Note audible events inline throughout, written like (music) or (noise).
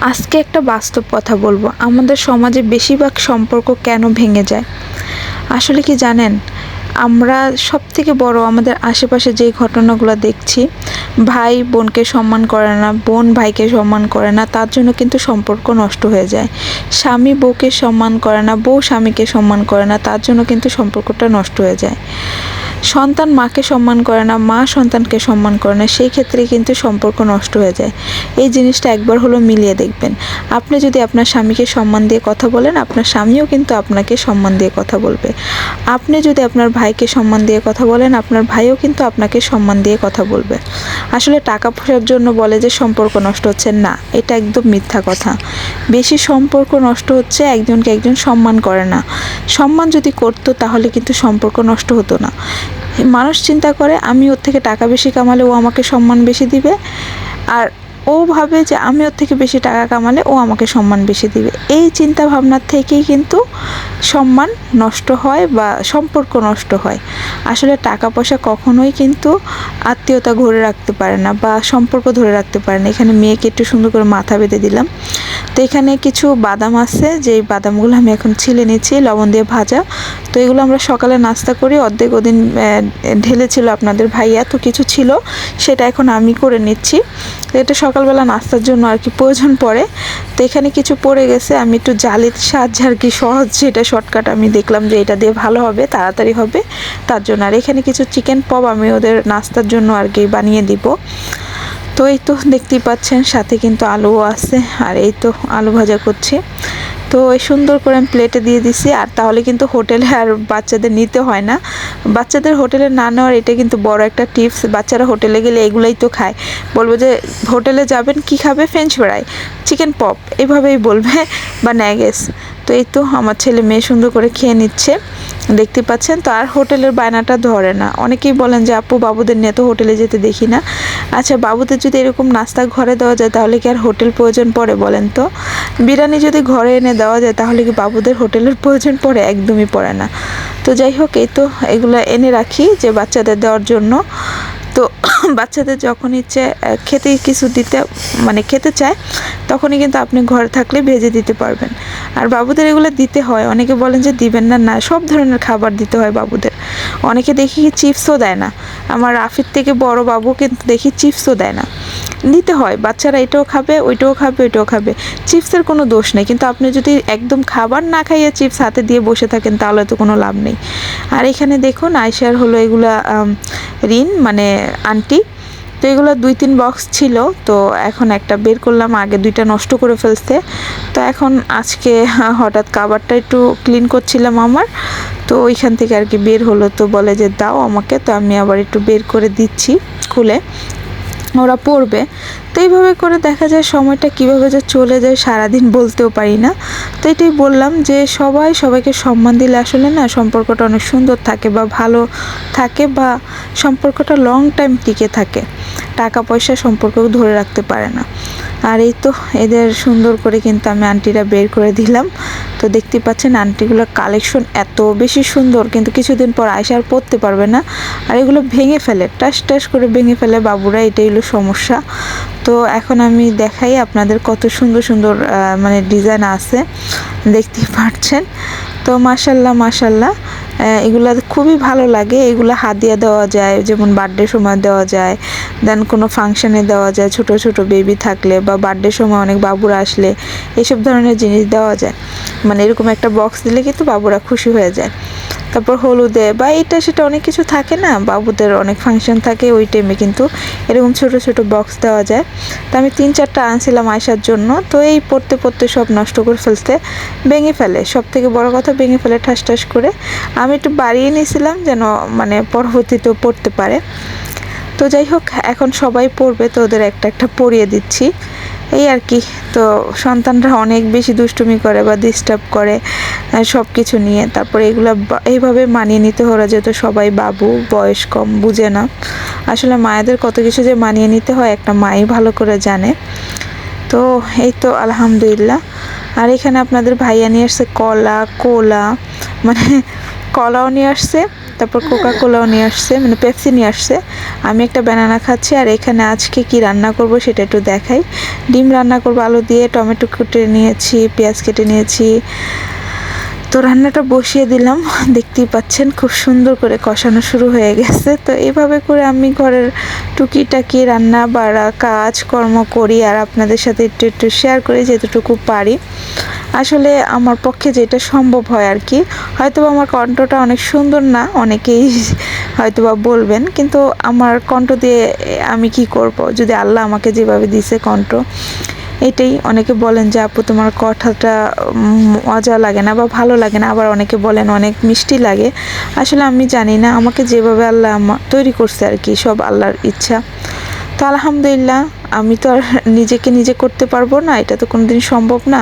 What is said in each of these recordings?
আজকে একটা বাস্তব কথা বলব। আমাদের সমাজে বেশিরভাগ সম্পর্ক কেন ভেঙে যায়? আসলে কি জানেন? আমরা সব থেকে বড় আমাদের আশেপাশে যে ঘটনাগুলো দেখছি, ভাই বোনকে সম্মান করে না, বোন ভাইকে সম্মান করে না, তার জন্য কিন্তু সম্পর্ক নষ্ট হয়ে যায়। স্বামী বউকে সম্মান করে না, বউ স্বামীকে সম্মান করে না, তার জন্য কিন্তু সম্পর্কটা নষ্ট হয়ে যায়। সন্তান মাকে সম্মান করে না, মা সন্তানকে সম্মান করে না, সেই ক্ষেত্রে কিন্তু সম্পর্ক নষ্ট হয়ে যায়। এই জিনিসটা একবার হলো মিলিয়ে দেখবেন। আপনি যদি আপনার স্বামীকে সম্মান দিয়ে কথা বলেন, আপনার স্বামীও কিন্তু আপনাকে সম্মান দিয়ে কথা বলবে। আপনি যদি আপনার ভাইকে সম্মান দিয়ে কথা বলেন, আপনার ভাইও কিন্তু আপনাকে সম্মান দিয়ে কথা বলবে। আসলে টাকা পয়সার জন্য বলে যে সম্পর্ক নষ্ট হচ্ছে, না, এটা একদম মিথ্যা কথা। বেশি সম্পর্ক নষ্ট হচ্ছে, একজনকে একজন সম্মান করে না। সম্মান যদি করতো, তাহলে কিন্তু সম্পর্ক নষ্ট হতো না। মানুষ চিন্তা করে, আমি ওর থেকে টাকা বেশি কামালে ও আমাকে সম্মান বেশি দিবে। আর ও ভাবে যে আমি ওর থেকে বেশি টাকা কামালে ও আমাকে সম্মান বেশি দিবে। এই চিন্তা ভাবনার থেকেই কিন্তু সম্মান নষ্ট হয় বা সম্পর্ক নষ্ট হয়। আসলে টাকা পয়সা কখনোই কিন্তু আত্মীয়তা ধরে রাখতে পারে না বা সম্পর্ক ধরে রাখতে পারে না। এখানে মেয়েকে একটু সুন্দর করে মাথা বেঁধে দিলাম। তো এখানে কিছু বাদাম আছে, যেই বাদামগুলো আমি এখন ছিলে নিচ্ছি, লবণ দিয়ে ভাজা। তো এগুলো আমরা সকালে নাস্তা করি, অর্ধেক ওদিন ঢেলেছিল আপনাদের ভাইয়া, তো কিছু ছিল, সেটা এখন আমি করে নিচ্ছি। এটা সকালবেলা নাস্তার জন্য আর কি প্রয়োজন পড়ে। তো এখানে কিছু পড়ে গেছে, আমি একটু জালির সাহায্যে আর কি সহজ যেটা শর্টকাট আমি দেখলাম যে এটা দিয়ে ভালো হবে, তাড়াতাড়ি হবে, তার জন্য। আর এখানে কিছু চিকেন পপ আমি ওদের নাস্তার জন্য আর কি বানিয়ে দিব। তো এই তো দেখতেই পাচ্ছেন, সাথে কিন্তু আলুও আছে, আর এই তো আলু ভাজা করছি। তো সুন্দর করে আমি প্লেটে দিয়ে দিছি, আর তাহলে কিন্তু হোটেলে আর বাচ্চাদের নিতে হয় না। বাচ্চাদের হোটেলে না নেওয়ার এটা কিন্তু বড় একটা টিপস বাচ্চারা হোটেলে গেলে এগুলাই তো খায়। বলব যে হোটেলে যাবেন, কি খাবে? ফ্রেঞ্চ ফ্রাই চিকেন পপ এভাবেই বলবে, বা ন্যাগেস তো এই তো আমার ছেলে মেয়ে সুন্দর করে খেয়ে নিচ্ছে, দেখতে পাচ্ছেন। তো আর হোটেলের বায়নাটা ধরে না। অনেকেই বলেন যে, আপু, বাবুদের নিয়ে তো হোটেলে যেতে দেখি না। আচ্ছা বাবুদের যদি এরকম নাস্তা ঘরে দেওয়া যায়, তাহলে কি আর হোটেল প্রয়োজন পড়ে বলেন তো? বিরিয়ানি যদি ঘরে এনে দেওয়া যায়, তাহলে কি বাবুদের হোটেলের প্রয়োজন পড়ে? একদমই পড়ে না। তো যাই হোক, এই তো এগুলো এনে রাখি যে বাচ্চাদের দেওয়ার জন্য। তো (coughs) বাচ্চাদের যখন ইচ্ছে খেতে কিছু দিতে মানে খেতে চায়, তখনই কিন্তু আপনি ঘরে থাকলে ভেজে দিতে পারবেন। আর বাবুদের এগুলো দিতে হয়। অনেকে বলেন যে দিবেন না না, সব ধরনের খাবার দিতে হয় বাবুদের। অনেকে দেখি চিপসও দেয় না। আমার রাফির থেকে বড় বাবু কিন্তু দেখি চিপসও দেয় না। নিতে হয়। বাচ্চারা এটাও খাবে, ওইটাও খাবে ওইটাও খাবে। চিপসের কোনো দোষ নেই। কিন্তু আপনি যদি একদম খাবার না খাইয়ে চিপস হাতে দিয়ে বসে থাকেন, তাহলে তো কোনো লাভ নেই। আর এখানে দেখুন আয়সার হলো এগুলা ঋণ মানে আন্টি। তো এগুলো দুই, তিন বক্স ছিল। তো এখন একটা বের করলাম, আগে দুইটা নষ্ট করে ফেলতে তো এখন আজকে হঠাৎ কাবারটা একটু ক্লিন করছিলাম আমার। তো ওইখান থেকে আর কি বের হলো। তো বলে যে, দাও আমাকে। তো আমি আবার একটু বের করে দিচ্ছি খুলে। ওরা পড়বে। তো এইভাবে করে দেখা যায় সময়টা কীভাবে যে চলে যায় সারাদিন বলতেও পারি না। তো এটাই বললাম যে সবাই সবাইকে সম্মান দিলে আসলে না সম্পর্কটা অনেক সুন্দর থাকে বা ভালো থাকে বা সম্পর্কটা লং টাইম টিকে থাকে। টাকা পয়সা সম্পর্ক ধরে রাখতে পারে না। আর এই তো এদের সুন্দর করে কিন্তু আমি আন্টিরা বের করে দিলাম। তো দেখতে পাচ্ছেন আন্টিগুলোর কালেকশন এত বেশি সুন্দর, কিন্তু কিছুদিন পর আয়সা আর পরতে পারবে না। আর এগুলো ভেঙে ফেলে, টাস টাস করে ভেঙে ফেলে বাবুরা, এটাই হলো সমস্যা। তো এখন আমি দেখাই আপনাদের কত সুন্দর সুন্দর মানে ডিজাইন আছে। দেখতেই পাচ্ছেন। তো মাসাল্লাহ মাসাল্লাহ এগুলো খুবই ভালো লাগে। এগুলো হাদিয়া দেওয়া যায়, যেমন বার্থডে সময় দেওয়া যায় দেন কোনো ফাংশানে দেওয়া যায়, ছোট ছোট বেবি থাকলে বা বার্থডে সময় অনেক বাবুরা আসলে এসব ধরনের জিনিস দেওয়া যায়। মানে এরকম একটা বক্স দিলে কিন্তু বাবুরা খুশি হয়ে যায়। তারপর হলুদে বা এটা সেটা অনেক কিছু থাকে না, বাবুদের অনেক ফাংশন থাকে ওই টাইমে কিন্তু এরকম ছোট ছোট বক্স দেওয়া যায়। তো আমি তিন চারটা আনছিলাম আসার জন্য, তো এই পড়তে পড়তে সব নষ্ট করে ফেলতে ভেঙে ফেলে। সব থেকে বড় কথা ভেঙে ফেলে ঠাস ঠাস করে। আমি একটু বাড়িয়ে নিয়েছিলাম যেন মানে পরবর্তীতেও পড়তে পারে। তো যাই হোক, এখন সবাই পড়বে, তো ওদের একটা একটা পড়িয়ে দিচ্ছি। এই আর কি। তো সন্তানরা অনেক বেশি দুষ্টুমি করে বা ডিস্টার্ব করে সব কিছু নিয়ে। তারপরে এগুলো এইভাবে মানিয়ে নিতে হলো যেহেতু সবাই বাবু, বয়স কম, বুঝে না। আসলে মায়েদের কত কিছু যে মানিয়ে নিতে হয়, একটা মাই ভালো করে জানে। তো এই তো আলহামদুলিল্লাহ। আর এখানে আপনাদের ভাইয়া নিয়ে আসছে কলা, কোলা মানে কলাও নিয়ে আসছে। তারপর কোকা কোলাও নিয়ে আসছে মানে পেপসি নিয়ে আসছে। আমি একটা ব্যানানা খাচ্ছি আর এখানে আজকে কি রান্না করব সেটা একটু দেখাই। ডিম রান্না করব, আলু দিয়ে, টমেটো কেটে নিয়েছি, পেঁয়াজ কেটে নিয়েছি। তো রান্নাটা বসিয়ে দিলাম, দেখতেই পাচ্ছেন খুব সুন্দর করে কষানো শুরু হয়ে গেছে। তো এভাবে করে আমি ঘরের টুকিটাকি রান্না বাড়া কাজ কর্ম করি আর আপনাদের সাথে একটু একটু শেয়ার করি, যেতটুকু পারি। আসলে আমার পক্ষে যেটা সম্ভব হয় আর কি হয়তো আমার কণ্ঠটা অনেক সুন্দর না, অনেকেই হয়তোবা বলবেন, কিন্তু আমার কণ্ঠ দিয়ে আমি কি করব? যদি আল্লাহ আমাকে যেভাবে দিছে কণ্ঠ, এটাই অনেকে বলেন যে, আপু, তোমার কথাটা মজা লাগে না বা ভালো লাগে না। আবার অনেকে বলেন, অনেক মিষ্টি লাগে। আসলে আমি জানি না, আমাকে যেভাবে আল্লাহ তৈরি করছে আর কি, সব আল্লাহর ইচ্ছা। তো আলহামদুলিল্লাহ, আমি তো আর নিজেকে নিজে করতে পারব না, এটা তো কোনোদিন সম্ভব না।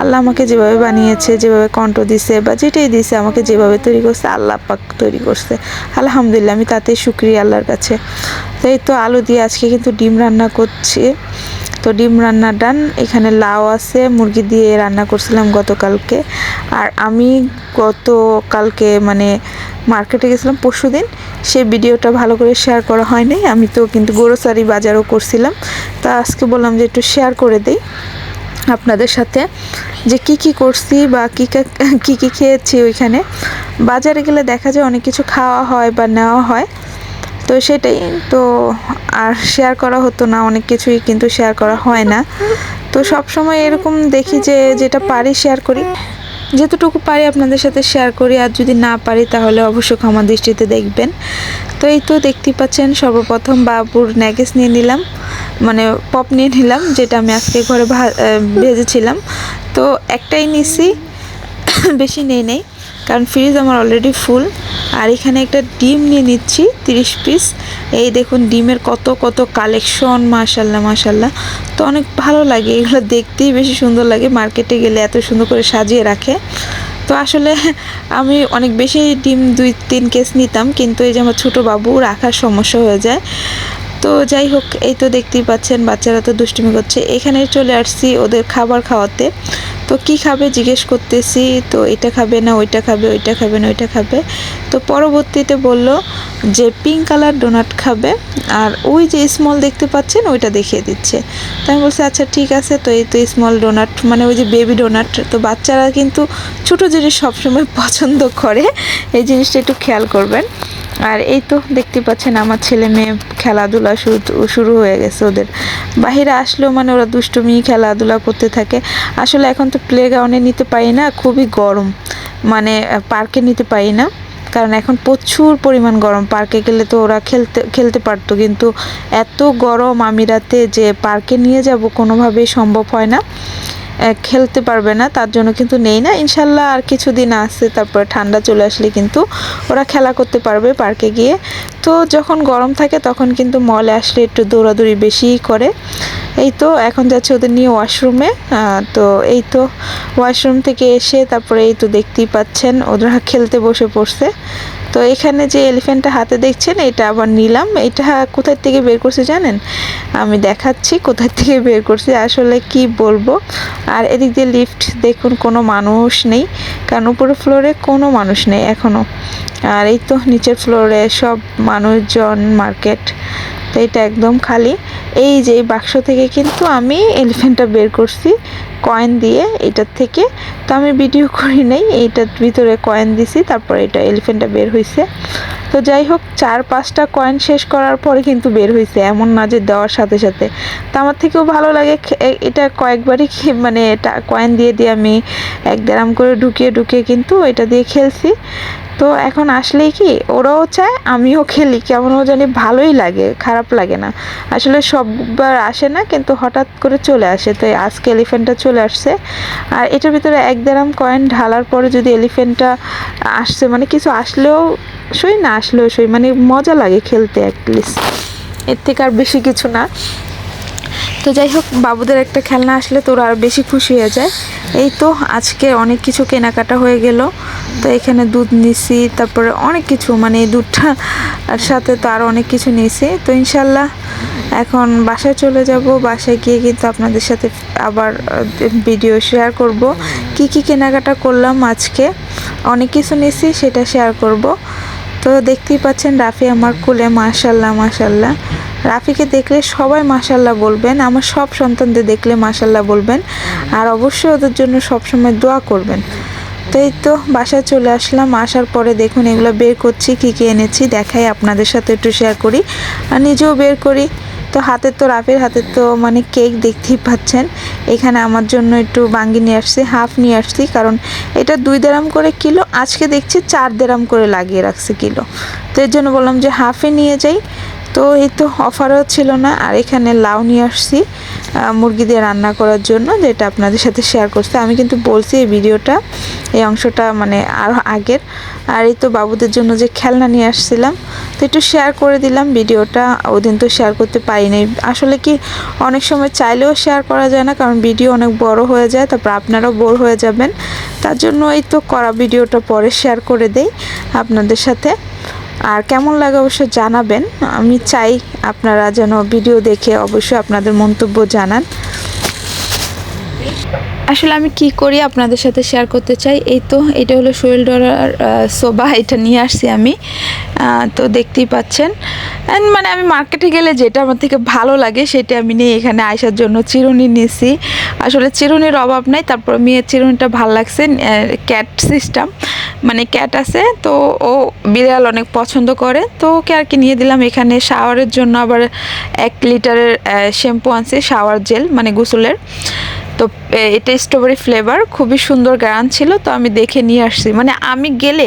আল্লাহ আমাকে যেভাবে বানিয়েছে, যেভাবে কণ্ঠ দিছে বা যেটাই দিছে, আমাকে যেভাবে তৈরি করছে, আল্লাহ পাক তৈরি করছে। আলহামদুলিল্লাহ, আমি তাতেই সুক্রিয়া আল্লাহর কাছে। এই তো আলু দিয়ে আজকে কিন্তু ডিম রান্না করছি। তো ডিম রান্না ডান, এখানে লাউ আছে, মুরগি দিয়ে রান্না করছিলাম গতকালকে। আর আমি গতকালকে মানে মার্কেটে গেছিলাম পরশু দিন সেই ভিডিওটা ভালো করে শেয়ার করা হয়নি, আমি তো কিন্তু গ্রোসারি বাজারও করছিলাম। তা আজকে বললাম যে একটু শেয়ার করে দিই আপনাদের সাথে যে কি কি করছি বা কী কী কী খেয়েছি ওইখানে। বাজারে গেলে দেখা যায় অনেক কিছু খাওয়া হয় বা নেওয়া হয়। তো সেটাই। তো আর শেয়ার করা হতো না, অনেক কিছুই কিন্তু শেয়ার করা হয় না। তো সব সময় এরকম দেখি যে, যেটা পারি শেয়ার করি। যেতটুকু পারি আপনাদের সাথে শেয়ার করি, আর যদি না পারি তাহলে অবশ্যই ক্ষমা দৃষ্টিতে দেখবেন। তো এই তো দেখতেই পাচ্ছেন, সর্বপ্রথম বাবুর ন্যাগেস নিয়ে নিলাম মানে পপ নিয়ে নিলাম, যেটা আমি আজকে ঘরে ভেজেছিলাম। তো একটাই নিছি, বেশি নেই নেই। কারণ ফ্রিজ আমার অলরেডি ফুল আর এখানে একটা ডিম নিয়ে নিচ্ছি, তিরিশ পিস এই দেখুন, ডিমের কত কত কালেকশন মাশাল্লাহ মাশাল্লাহ। তো অনেক ভালো লাগে, এগুলো দেখতেই বেশি সুন্দর লাগে। মার্কেটে গেলে এত সুন্দর করে সাজিয়ে রাখে। তো আসলে (laughs) আমি অনেক বেশি ডিম দুই, তিন কেস নিতাম, কিন্তু এই যে আমার ছোটো বাবু, রাখার সমস্যা হয়ে যায়। তো যাই হোক, এই তো দেখতেই পাচ্ছেন, বাচ্চারা তো দুষ্টুমি করছে। এখানে চলে আসছি ওদের খাবার খাওয়াতে। তো কি খাবে জিজ্ঞেস করতেছি, তো এটা খাবে না, ওইটা খাবে ওইটা খাবে না, ওইটা খাবে। তো পরবর্তীতে বলল যে পিঙ্ক কালার ডোনাট খাবে আর ওই যে স্মল দেখতে পাচ্ছেন ওইটা দেখিয়ে দিচ্ছে। তো আমি বলছি আচ্ছা ঠিক আছে। তো এই তো স্মল ডোনাট মানে ওই যে বেবি ডোনাট তো বাচ্চারা কিন্তু ছোটো জিনিস সবসময় (laughs) পছন্দ করে, এই জিনিসটা একটু খেয়াল করবেন। আর এই তো দেখতে পাচ্ছেন আমার ছেলে মেয়ে খেলাধুলা শুরু শুরু হয়ে গেছে ওদের। বাহিরে আসলেও মানে ওরা দুষ্টুমি খেলাধুলা করতে থাকে। আসলে এখন তো প্লে গ্রাউন্ডে নিতে পারি না, খুবই গরম। মানে পার্কে নিতে পারি না। কারণ এখন প্রচুর পরিমাণ গরম। পার্কে গেলে তো ওরা খেলতে খেলতে পারতো। কিন্তু এত গরম আমি রাতে যে পার্কে নিয়ে যাব কোনোভাবেই সম্ভব হয় না। খেলতে পারবে না, তার জন্য কিন্তু নেই না। ইনশাল্লাহ আর কিছুদিন আসছে তারপরে ঠান্ডা চলে আসলে কিন্তু ওরা খেলা করতে পারবে পার্কে গিয়ে। তো যখন গরম থাকে তখন কিন্তু মলে আসলে একটু দৌড়াদৌড়ি বেশিই করে। এই তো এখন যাচ্ছে ওদের নিয়ে ওয়াশরুমে তো এই তো ওয়াশরুম থেকে এসে তারপরে এই তো দেখতেই পাচ্ছেন, ওরা খেলতে বসে পড়ছে। তো এখানে যে এলিফেন্টটা হাতে দেখছেন, এটা আবার নিলাম। এটা কোথার থেকে বের করছে জানেন? আমি দেখাচ্ছি কোথার থেকে বের করছি, আসলে কি বলব? আর এদিক দিয়ে লিফট দেখুন, কোনো মানুষ নেই। কারণ উপরের ফ্লোরে কোনো মানুষ নেই এখনও আর এই তো নিচের ফ্লোরে সব মানুষজন মার্কেট তো এটা একদম খালি। এই যে বাক্স থেকে কিন্তু আমি এলিফেন্টটা বের করছি কয়েন দিয়ে এটার থেকে। তো আমি ভিডিও করি নাই, এইটার ভিতরে কয়েন দিছি, তারপর এটা এলিফেন্টটা বের হয়েছে তো যাই হোক, চার, পাঁচটা কয়েন শেষ করার পরে কিন্তু বের হয়েছে এমন না যে দেওয়ার সাথে সাথে। তো আমার থেকেও ভালো লাগে এটা কয়েকবারই মানে এটা কয়েন দিয়ে দিয়ে আমি এক দেড়াম করে ঢুকিয়ে ঢুকিয়ে কিন্তু এটা দিয়ে খেলছি। তো এখন আসলেই কি, ওরাও চায়, আমিও খেলি, কেমন জানি ভালোই লাগে, খারাপ লাগে না। আসলে সববার আসে না, কিন্তু হঠাৎ করে চলে আসে। তো আজকে এলিফেন্টটা চলে আসছে। আর এটার ভিতরে এক দেড়াম কয়েন ঢালার পরে যদি এলিফেন্টটা আসছে মানে কিছু আসলেও সই না আসলেও সই মানে মজা লাগে খেলতে অ্যাটলিস্ট এর থেকে আর বেশি কিছু না। তো যাই হোক, বাবুদের একটা খেলনা আসলে তো ওরা আরও বেশি খুশি হয়ে যায়। এই তো আজকে অনেক কিছু কেনাকাটা হয়ে গেল। তো এখানে দুধ নিছি, তারপরে অনেক কিছু মানে এই দুধটা সাথে তো আরও অনেক কিছু নিয়েছি তো ইনশাল্লাহ এখন বাসায় চলে যাব। বাসায় গিয়ে কিন্তু আপনাদের সাথে আবার ভিডিও শেয়ার করব। কি কি কেনাকাটা করলাম আজকে, অনেক কিছু নিয়েছি সেটা শেয়ার করব। তো দেখতেই পাচ্ছেন, রাফি আমার কুলে, মাশাল্লাহ মাশাল্লাহ। রাফিকে দেখলে সবাই মাশাল্লাহ বলবেন, আমার সব সন্তানদের দেখলে মাশাল্লাহ বলবেন, আর অবশ্যই ওদের জন্য সবসময় দোয়া করবেন। তো এই তো বাসায় চলে আসলাম, আসার পরে দেখুন এগুলো বের করছি, কী কী এনেছি, দেখাই আপনাদের সাথে একটু শেয়ার করি, আর নিজেও বের করি। তো হাতের তো রাফের হাতের তো মানে কেক দেখতেই পাচ্ছেন। এখানে আমার জন্য একটু বাঙ্গি নিয়ে আসছি হাফ নিয়ে আসছি, কারণ এটা দুই দেরাম করে কিলো, আজকে দেখছি চার দেরাম করে লাগিয়ে রাখছে কিলো। তো এর জন্য বললাম যে হাফে নিয়ে যাই তো এই তো অফারও ছিল না, আর এখানে লাউ নিয়ে আসছি মুরগি দিয়ে রান্না করার জন্য, যেটা আপনাদের সাথে শেয়ার করতে আমি কিন্তু বলছি এই ভিডিওটা, এই অংশটা মানে আরও আগের, আর এই তো বাবুদের জন্য যে খেলনা নিয়ে আসছিলাম, তো একটু শেয়ার করে দিলাম ভিডিওটা, ওদিন তো শেয়ার করতে পারিনি। আসলে কি অনেক সময় চাইলেও শেয়ার করা যায় না, কারণ ভিডিও অনেক বড় হয়ে যায়, তারপর আপনারাও বোর হয়ে যাবেন। তার জন্য এই তো করা ভিডিওটা পরে শেয়ার করে দেই আপনাদের সাথে। আর কেমন লাগে অবশ্যই জানাবেন। আমি চাই আপনারা যেন ভিডিও দেখে অবশ্যই আপনাদের মন্তব্য জানান। আসলে আমি কি করি আপনাদের সাথে শেয়ার করতে চাই? এই তো, এটা হলো সোয়েল ডলার সোবা এটা নিয়ে আসছি আমি। তো দেখতেই পাচ্ছেন। অ্যান্ড মানে আমি মার্কেটে গেলে যেটা আমার থেকে ভালো লাগে, সেটা আমি নিয়ে এখানে আসার জন্য চিরুনি নিয়েছি আসলে চিরুনির অভাব নাই, তারপর মেয়ের চিরুনিটা ভালো লাগছে ক্যাট সিস্টেম মানে ক্যাট আছে, তো ও বিড়াল অনেক পছন্দ করে, তো ওকে আর কি নিয়ে দিলাম। এখানে শাওয়ারের জন্য আবার এক লিটারের শ্যাম্পু আনছে শাওয়ার জেল মানে গোসলের। তো এটা স্ট্রবেরি ফ্লেভার খুবই সুন্দর গান ছিল, তো আমি দেখে নিয়ে আসছি। মানে আমি গেলে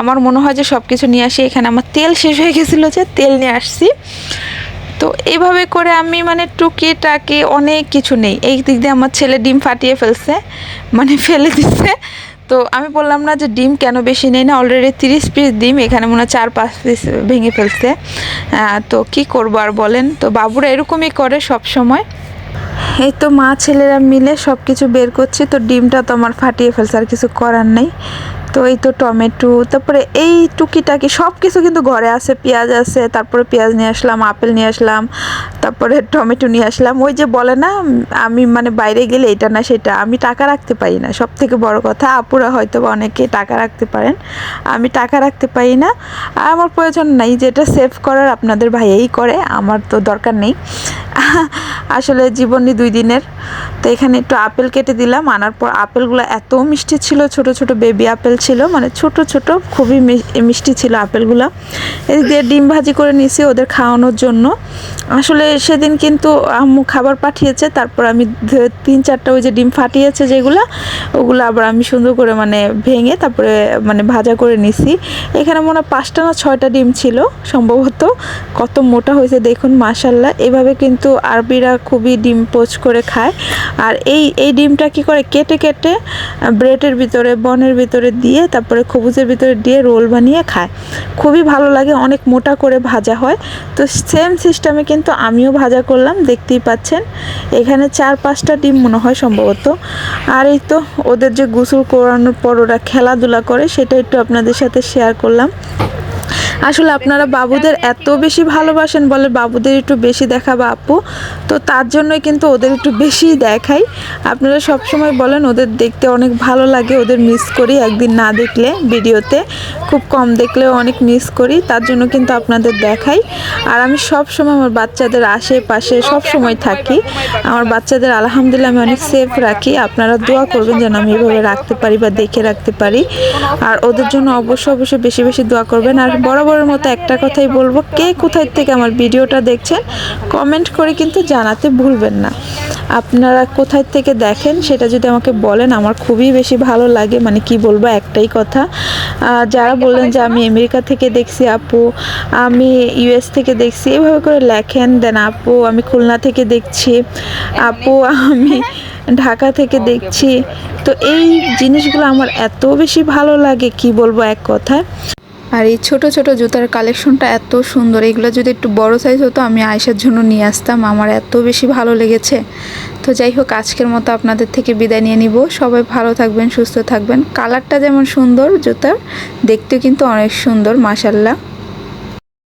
আমার মনে হয় যে সব কিছু নিয়ে আসি। এখানে আমার তেল শেষ হয়ে গেছিল যে তেল নিয়ে আসছি। তো এইভাবে করে আমি মানে টুকি টাকি অনেক কিছু নেই। এই দিক দিয়ে আমার ছেলে ডিম ফাটিয়ে ফেলছে মানে ফেলে দিচ্ছে। তো আমি বললাম না যে ডিম কেন বেশি নেই না অলরেডি তিরিশ পিস ডিম, এখানে মনে হয় চার পাঁচ পিস ভেঙে ফেলছে। তো কি করব আর বলেন? তো বাবুরা এরকমই করে সব সময় এই তো মা ছেলেরা মিলে সব কিছু বের করছি, তো ডিমটা তো আমার ফাটিয়ে ফেলছে, আর কিছু করার নেই। তো এই তো টমেটো, তারপরে এই টুকিটাকি সব কিছু কিন্তু ঘরে আছে, পেঁয়াজ আছে, তারপরে পেঁয়াজ নিয়ে আসলাম, আপেল নিয়ে আসলাম, তারপরে টমেটো নিয়ে আসলাম। ওই যে বলে না, আমি মানে বাইরে গেলে এটা না সেটা, আমি টাকা রাখতে পারি না। সব থেকে বড় কথা, আপুরা হয়তো বা অনেকে টাকা রাখতে পারেন, আমি টাকা রাখতে পারি না। আর আমার প্রয়োজন নাই, যেটা সেভ করার আপনাদের ভাইয়াই করে, আমার তো দরকার নেই। আসলে জীবনী দুই দিনের। তো এখানে একটু আপেল কেটে দিলাম। আনার পর আপেলগুলো এত মিষ্টি ছিল, ছোট ছোট বেবি আপেল ছিল মানে ছোট ছোট খুবই মিষ্টি ছিল আপেলগুলো। এদিক দিয়ে ডিম ভাজি করে নিয়েছি ওদের খাওয়ানোর জন্য। আসলে সেদিন কিন্তু আম্মু খাবার পাঠিয়েছে, তারপর আমি তিন চারটা ওই যে ডিম ফাটিয়েছে যেগুলো, ওগুলো আবার আমি সুন্দর করে মানে ভেঙে তারপরে মানে ভাজা করে নিছি। এখানে মনে হয় পাঁচটা না ছয়টা ডিম ছিল সম্ভবত। কত মোটা হয়েছে দেখুন মাসাল্লাহ এভাবে কিন্তু আরবিরা খুবই ডিম পোচ করে খায়। আর এই এই ডিমটা কি করে কেটে কেটে ব্রেডের ভিতরে, বনের ভিতরে দিয়ে তারপরে খবুজের ভিতরে দিয়ে রোল বানিয়ে খায়। খুবই ভালো লাগে, অনেক মোটা করে ভাজা হয়। তো সেম সিস্টেমে কিন্তু আমিও ভাজা করলাম, দেখতেই পাচ্ছেন। এখানে চার, পাঁচটা ডিম মনে হয় সম্ভবত। আর এই তো ওদের যে গোসল করানোর পর ওরা খেলাধুলা করে, সেটা একটু আপনাদের সাথে শেয়ার করলাম। আসলে আপনারা বাবুদের এত বেশি ভালোবাসেন বলে বাবুদের একটু বেশি দেখাবো আপু, তো তার জন্যই কিন্তু ওদের একটু বেশি দেখাই। আপনারা সব সময় বলেন ওদের দেখতে অনেক ভালো লাগে, ওদের মিস করি একদিন না দেখলে ভিডিওতে। খুব কম দেখলেও অনেক মিস করি, তার জন্য কিন্তু আপনাদের দেখাই। আর আমি সব সময় আমার বাচ্চাদের আশেপাশে সব সময় থাকি। আমার বাচ্চাদের আলহামদুলিল্লাহ আমি অনেক সেফ রাখি। আপনারা দোয়া করবেন যেন আমি এভাবে রাখতে পারি বা দেখে রাখতে পারি। আর ওদের জন্য অবশ্যই অবশ্যই বেশি বেশি দোয়া করবেন। আর বড় বরাবরের মতো একটা কথাই বলব কে কোথায় থেকে আমার ভিডিওটা দেখছেন কমেন্ট করে কিন্তু জানাতে ভুলবেন না। আপনারা কোথায় থেকে দেখেন সেটা যদি আমাকে বলেন আমার খুবই বেশি ভালো লাগে মানে কি বলব একটাই কথা। যারা বললেন যে আমি আমেরিকা থেকে দেখছি আপু আমি ইউএস থেকে দেখছি এভাবে করে লেখেন দেন আপু আমি খুলনা থেকে দেখছি আপু আমি ঢাকা থেকে দেখছি। তো এই জিনিসগুলো আমার এত বেশি ভালো লাগে কি বলব এক কথায়। আর এই ছোট ছোট জুতার কালেকশনটা এত সুন্দর। এগুলো যদি একটু বড় সাইজ হতো, আমি আয়সার জন্য নিয়ে আসতাম। আমার এত বেশি ভালো লেগেছে। তো যাই হোক, আজকের মতো আপনাদের থেকে বিদায় নিয়ে নিব। সবাই ভালো থাকবেন, সুস্থ থাকবেন। কালারটা যেমন সুন্দর, জুতার, দেখতেও কিন্তু অনেক সুন্দর মাসাল্লাহ